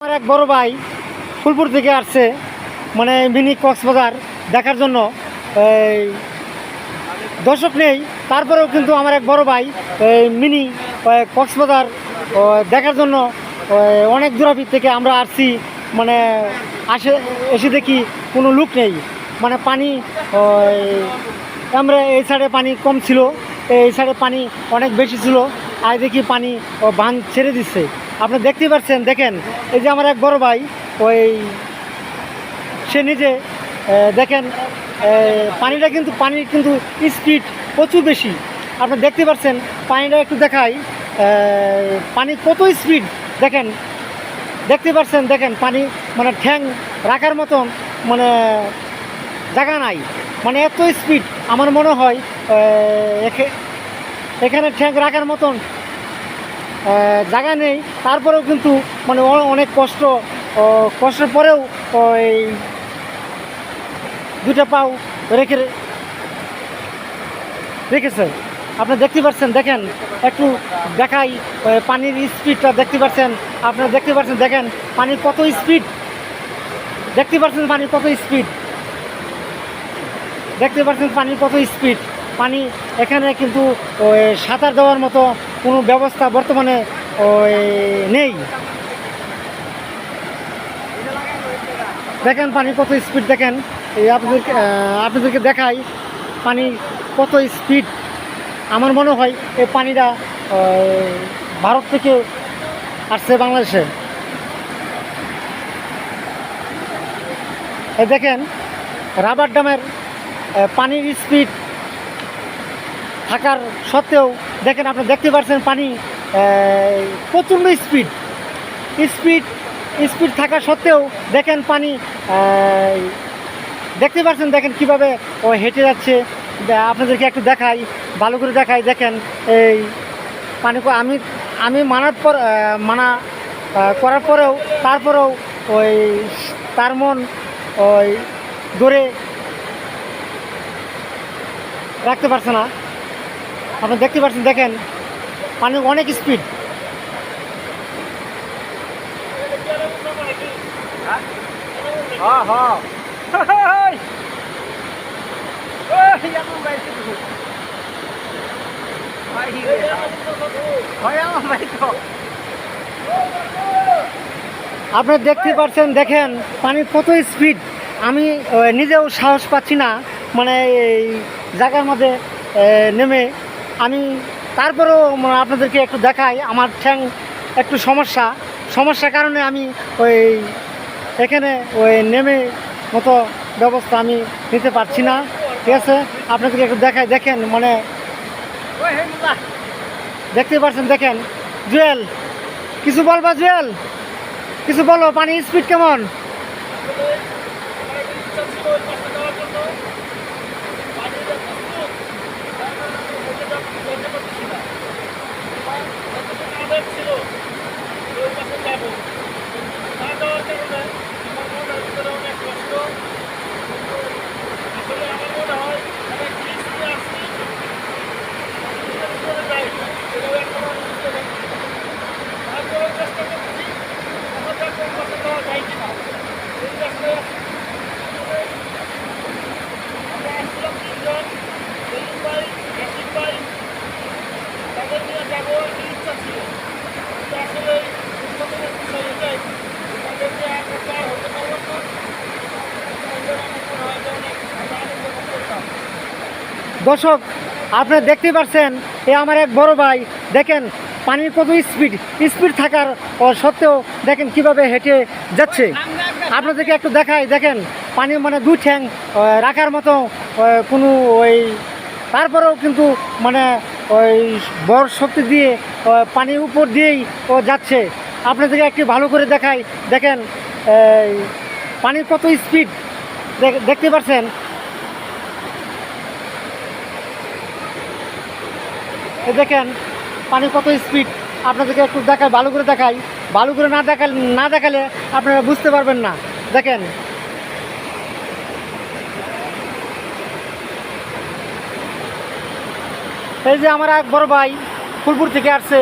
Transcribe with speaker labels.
Speaker 1: আমার এক বড় ভাই ফুলপুর থেকে আসছে মানে মিনি কক্সবাজার দেখার জন্য। দর্শক নেই, তারপরেও কিন্তু আমার এক বড় ভাই মিনি কক্সবাজার দেখার জন্য অনেক দূরাবি থেকে আমরা আসছি মানে আসে, এসে দেখি কোনো লুক নেই। মানে পানি আমরা এই সাইডে পানি কম ছিল, এই সাইডে পানি অনেক বেশি ছিল আর দেখি পানি বাঁধ ছেড়ে দিচ্ছে। আপনি দেখতে পাচ্ছেন, দেখেন, এই যে আমার এক বড় ভাই, ওই সে নিজে দেখেন পানিটা কিন্তু, পানির কিন্তু স্পিড প্রচুর বেশি। আপনি দেখতে পাচ্ছেন, পানিটা একটু দেখাই পানি কত স্পিড দেখেন, দেখতে পাচ্ছেন, দেখেন, পানি মানে ঠ্যাং রাখার মতন মানে জায়গা নাই। মানে এত স্পিড আমার মনে হয় এখে- এখানে ঠ্যাং রাখার মতন জায়গা নেই। তারপরেও কিন্তু মানে অনেক কষ্ট কষ্টের পরেও ওই দুটা পাও রেখে রেখেছে। আপনি দেখতে পাচ্ছেন, দেখেন, একটু দেখাই পানির স্পিডটা দেখতে পাচ্ছেন। আপনারা দেখতে পাচ্ছেন, দেখেন, পানির কত স্পিড? দেখতে পাচ্ছেন পানির কত স্পিড? দেখতে পাচ্ছেন পানির কত স্পিড? পানি এখানে কিন্তু, ওই, সাঁতার দেওয়ার মতো কোনো ব্যবস্থা বর্তমানে, ওই, নেই। দেখেন পানি কত স্পিড দেখেন। এই আপনাদেরকে আপনাদেরকে দেখাই পানি কত স্পিড আমার মনে হয় এই পানিটা ভারত থেকে আসছে বাংলাদেশে। দেখেন, রাবার ড্যামের পানির স্পিড থাকার সত্ত্বেও, দেখেন আপনি দেখতে পাচ্ছেন পানি প্রচণ্ড স্পিড স্পিড স্পিড থাকা সত্ত্বেও, দেখেন পানি দেখতে পাচ্ছেন, দেখেন কীভাবে ও হেঁটে যাচ্ছে। আপনাদেরকে একটু দেখাই, ভালো করে দেখাই, দেখেন এই পানি আমি আমি মানার পর মানা করার পরেও, তারপরেও ওই তার মন ওই ধরে রাখতে পারছে না। আপনি দেখতে পাচ্ছেন, দেখেন, পানি অনেক স্পিড
Speaker 2: হ্যাঁ হ্যাঁ
Speaker 1: দেখতে পাচ্ছেন, দেখেন পানির কত স্পিড আমি নিজেও সাহস পাচ্ছি না মানে এই জায়গার মধ্যে নেমে আমি তারপরেও মানে আপনাদেরকে একটু দেখাই, আমার ঠ্যাং একটু সমস্যা। সমস্যার কারণে আমি ওই এখানে ওই নেমে মতো ব্যবস্থা আমি নিতে পারছি না। ঠিক আছে? আপনাদেরকে একটু দেখাই, দেখেন মানে দেখতে পাচ্ছেন, দেখেন। জুয়েল, কিছু বলবা জুয়েল? কিছু বলো, পানির স্পিড কেমন? দর্শক আপনারা দেখতে পাচ্ছেন এ আমার এক বড় ভাই। দেখেন, পানির কত স্পিড স্পিড থাকার সত্ত্বেও দেখেন কীভাবে হেঁটে যাচ্ছে। আপনাদেরকে একটু দেখাই, দেখেন, পানি মানে দু ঠ্যাং রাখার মতো কোনো ওই, তারপরেও কিন্তু মানে ওই বর শক্তি দিয়ে পানির উপর দিয়েই ও যাচ্ছে। আপনাদেরকে একটু ভালো করে দেখাই, দেখেন পানির কত স্পিড দেখতে পাচ্ছেন এই দেখেন পানি কত স্পিড আপনাদেরকে একটু দেখায় ভালো করে দেখাই। ভালো করে না দেখালে না দেখালে আপনারা বুঝতে পারবেন না। দেখেন। এই যে আমার এক বড় ভাই ফুলপুর থেকে আসছে।